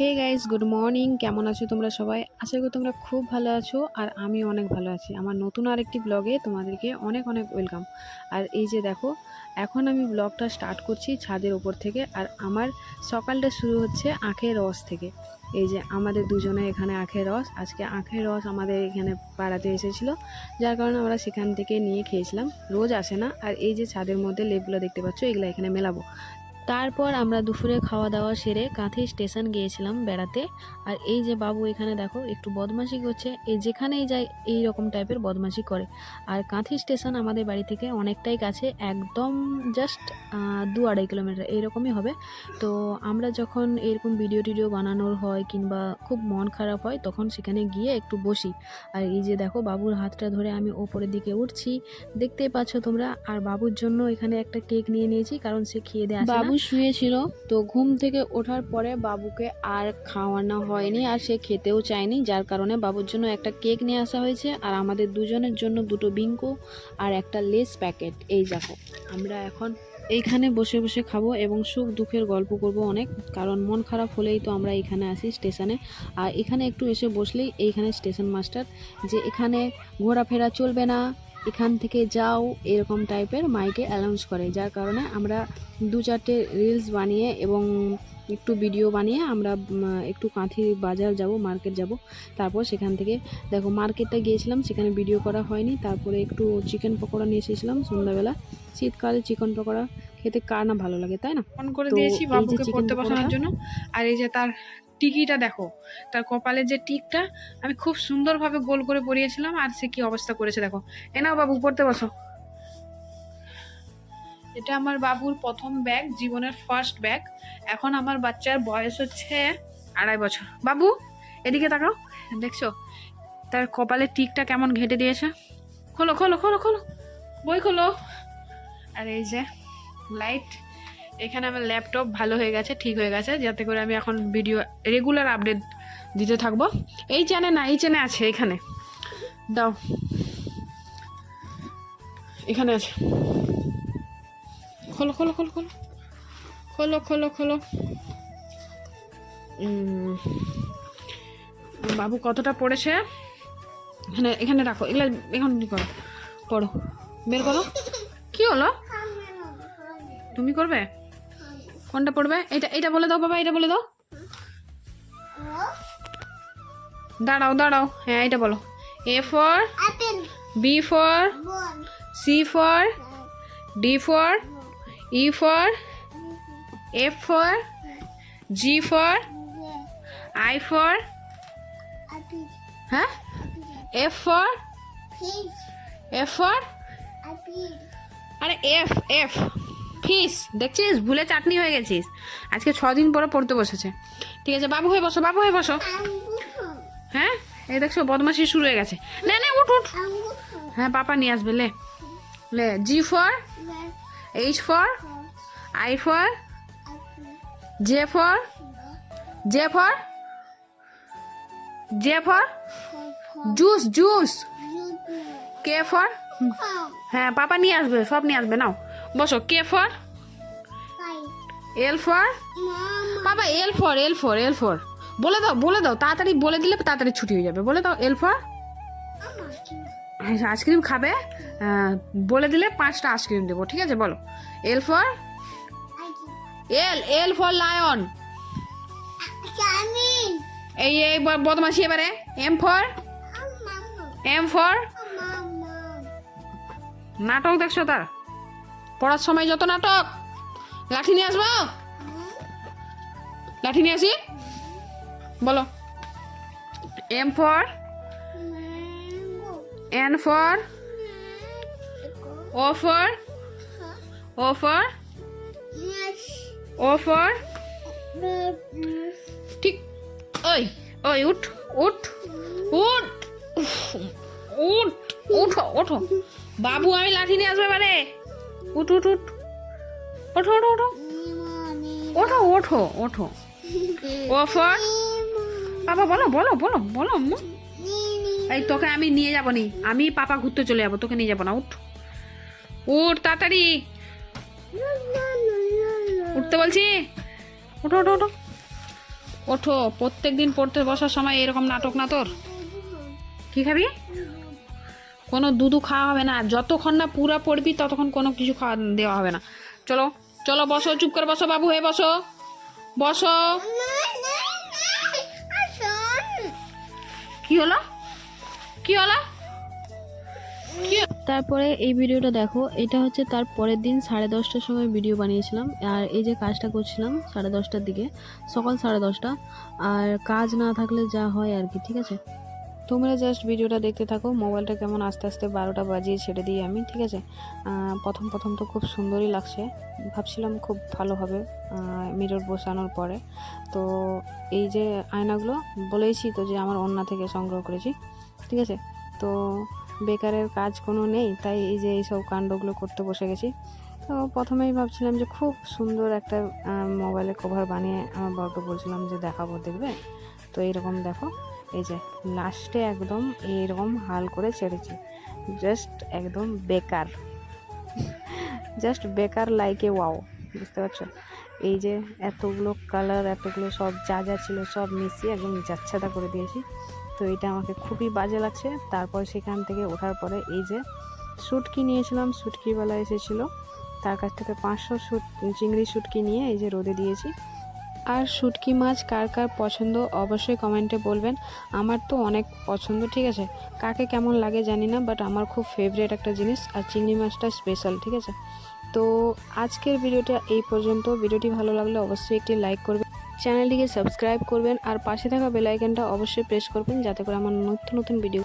Hey guys, good morning. কেমন আছো তোমরা সবাই? আশা করি তোমরা খুব ভালো আছো আর আমি অনেক ভালো আছি। আমার নতুন আরেকটি ব্লগে তোমাদেরকে অনেক অনেক ওয়েলকাম আর এই যে দেখো, এখন আমি ব্লগটা স্টার্ট করছি ছাদের ওপর থেকে আর আমার সকালটা শুরু হচ্ছে আখের রস থেকে। এই যে আমাদের দুজনে এখানে আখের রস। আজকে আখের রস আমাদের এখানে পাড়াতে এসেছিল, যার কারণে আমরা সেখান থেকে নিয়ে খেয়েছিলাম। রোজ আসে না। আর এই যে ছাদের মধ্যে লেপগুলো দেখতে পাচ্ছ, এগুলো এখানে মেলাবো। তারপর আমরা দুপুরে খাওয়া দাওয়া সেরে কাঁথি স্টেশন গিয়েছিলাম বেড়াতে। আর এই যে বাবু এখানে দেখো, একটু বদমাশি করছে। এই যেখানেই যায় এই রকম টাইপের বদমাশি করে। আর কাঁথি স্টেশন আমাদের বাড়ি থেকে অনেকটাই কাছে, একদম জাস্ট দু আড়াই কিলোমিটার এইরকমই হবে। তো আমরা যখন এরকম ভিডিও টিডিও বানানোর হয় কিংবা খুব মন খারাপ হয়, তখন সেখানে গিয়ে একটু বসি। আর এই যে দেখো, বাবুর হাতটা ধরে আমি ওপরের দিকে উঠছি। দেখতেই পাচ্ছ তোমরা, আর বাবুর জন্য এখানে একটা কেক নিয়ে নিয়েছি, কারণ সে খেয়ে দিয়ে বাবু শুয়েছিল, তো ঘুম থেকে ওঠার পরে বাবুকে আর খাওয়ানো হয়নি আর সে খেতেও চায়নি। যার কারণে বাবুর জন্য একটা কেক নিয়ে আসা হয়েছে আর আমাদের দুজনের জন্য দুটো বিঙ্কো আর একটা লেস প্যাকেট। এই দেখো, আমরা এখন এইখানে বসে বসে খাব এবং সুখ দুঃখের গল্প করব অনেক, কারণ মন খারাপ হলেই তো আমরা এখানে আসি স্টেশনে। আর এখানে একটু এসে বসলেই এইখানে স্টেশন মাস্টার যে এখানে ঘোরাফেরা চলবে না এখান থেকে যাও এরকম টাইপের মাইকে অ্যানাউন্স করে। যার কারণে আমরা দু চারটে রিলস বানিয়ে এবং একটু ভিডিও বানিয়ে আমরা একটু কাঁথি বাজার যাব মার্কেট যাব। তারপর সেখান থেকে দেখো মার্কেটটা গিয়েছিলাম সেখানে ভিডিও করা হয়নি। তারপরে একটু চিকেন পকোড়া নিয়ে এসেছিলাম সন্ধ্যাবেলা। শীতকালে চিকেন পকোড়া খেতে কার না ভালো লাগে তাই না? ফোন করে দিয়েছি বাবুকে পড়তে বসানোর জন্য। আর এই যে তার টিকিটা দেখো, তার কপালের যে টিকটা, আমি খুব সুন্দরভাবে গোল করে পরিয়েছিলাম, আর সে কি অবস্থা করেছে দেখো। এ নাও বাবু পড়তে বসো। এটা আমার বাবুর প্রথম ব্যাগ, জীবনের ফার্স্ট ব্যাগ এখন আমার বাচ্চার বয়স হচ্ছে আড়াই বছর। বাবু, এদিকে তাকাও, দেখছ? তার কপালের টিকটা কেমন ঘেটে দিয়েছে? খোলো খোলো খোলো খোলো, বই খোলো। আর এই যে লাইট এখানে আমার ল্যাপটপ ভালো হয়ে গেছে, ঠিক হয়ে গেছে, যাতে করে আমি এখন ভিডিও রেগুলার আপডেট দিতে থাকব। এই চ্যানে না, এই চ্যানে আছে এখানে। দাও। এখানে আছে। খোলো খোলো খোলো খোলো। খোলো খোলো খোলো। বাবু কতটা পড়েছে? এখানে এখানে রাখো। এগুলো এখন করো? পড়ো। বের করো। কি হলো? তুমি করবে? কোনটা পড়বে? এটা এটা বলে দাও বাবা এটা বলে দাও। দাঁড়াও দাঁড়াও। হ্যাঁ এটা বলো। A for B for C for D for E for F for G for I for হ্যাঁ এফ ফর এফ ফর আরে এফ এফ ফিস দেখছিস ভুলে চাটনি হয়ে গেছিস। আজকে ছ দিন পরে পড়তে বসেছে। ঠিক আছে বাবু হয়ে বসো বাবু হয়ে বসো। হ্যাঁ? এই দেখছ বদমাশি শুরু হয়ে গেছে। না না উঠ উঠ। হ্যাঁ পাপা নিয়ে আসবে লে। লে G for H for I for J for J for J for juice juice K for হ্যাঁ পাপা নিয়ে আসবে সব নিয়ে আসবে নাও। বসো কে ফর এল ফর বাবা L for L for L for বলে দাও বলে দাও তাড়াতাড়ি বলে দিলে তাড়াতাড়ি ছুটি হয়ে যাবে। বলে দাও এল ফর আইসক্রিম খাবে বলে দিলে পাঁচটা আইসক্রিম দেবো ঠিক আছে? বলো। L for L L for lion এই এই ব- বদমাশি এবারে। এম ফর এম ফর নাটক দেখছ তার? পড়ার সময় যত নাটক। লাঠি নিয়ে আসব? লাঠি নিয়ে আসি? বলো। M for N for O for O for O for ঠিক। ওই ওই, উঠ উঠ উঠ। উঠ, উঠো ওঠো বাবু, আমি লাঠি নিয়ে আসবে মানে উঠ উঠ উঠ। ওঠো ওঠো ওঠো। ওঠো ওঠো ওঠো। ও ফর বাবা বলো বলো বলো বলো এই তোকে আমি নিয়ে যাব নি। আমি পাপা ঘুরতে চলে যাব, তোকে নিয়ে যাব না, উঠ। উঠ, তাড়াতাড়ি। উঠতে বলছি? ওঠো ওঠো ওঠো। ওঠো প্রত্যেক দিন পড়তে বসার সময় এরকম নাটক না তোর? কি খাবি? কোনো দুধু খাওয়া হবে না। যতক্ষণ না পুরা পড়বি, ততক্ষণ কোনো কিছু খাওয়া দেওয়া হবে না। চলো চলো, বসো, চুপ করে বসো বাবু হয়ে বসো। বসো। কি হলো? কি হলো? তারপরে এই ভিডিওটা দেখো, এটা হচ্ছে তার পরের দিন সাড়ে দশটার সময় ভিডিও বানিয়েছিলাম। আর এই যে কাজটা করছিলাম সাড়ে দশটার দিকে, সকাল সাড়ে দশটা। আর কাজ না থাকলে যা হয় আর কি, ঠিক আছে? তোমরা জাস্ট ভিডিওটা দেখতে থাকো। মোবাইলটা কেমন? আস্তে আস্তে বারোটা বাজিয়ে ছেড়ে দিই আমি, ঠিক আছে? প্রথম প্রথম তো খুব সুন্দরই লাগছে। ভাবছিলাম খুব ভালো হবে মিরর বসানোর পরে। তো এই যে আয়নাগুলো, বলেইছি তো যে আমার অন্যা থেকে সংগ্রহ করেছি, ঠিক আছে? তো বেকারের কাজ কোনো নেই, তাই এই যে এইসব কাণ্ডগুলো করতে বসে গেছি। তো প্রথমেই ভাবছিলাম যে খুব সুন্দর একটা মোবাইলের কভার বানিয়ে আমার বরকে বলছিলাম যে দেখাবো, দেখবে? তো এইরকম দেখো। এই যে লাস্টে একদম এইরকম হাল করে ছেড়েছি। জাস্ট একদম বেকার। জাস্ট বেকার লাইকে ওয়াও বুঝতে পারছ? এই যে এতগুলো কালার এতগুলো সব যা যা ছিল সব মিশিয়ে একদম যাচ্ছাদা করে দিয়েছি। তো এটা আমাকে খুবই বাজে লাগছে। তারপর সেখান থেকে ওঠার পরে এই যে শুটকি নিয়েছিলাম শুটকিওয়ালা এসেছিল। তার কাছ থেকে পাঁচশো শুট চিংড়ি শুটকি নিয়ে এই যে রোদে দিয়েছি। আর শুটকি মাছ কার কার পছন্দ অবশ্যই কমেন্টে বলবেন। আমার তো অনেক পছন্দ, ঠিক আছে? কাকে কেমন লাগে জানি না বাট আমার খুব ফেভারিট একটা জিনিস, আর চিংড়ি মাছটা স্পেশাল ঠিক আছে? তো আজকের ভিডিওটা এই পর্যন্ত। ভিডিওটি ভালো লাগলে অবশ্যই একটি লাইক করবেন, চ্যানেলটিকে সাবস্ক্রাইব করবেন, আর পাশে থাকা বেল আইকনটা অবশ্যই প্রেস করবেন, যাতে করে আমার নতুন নতুন ভিডিও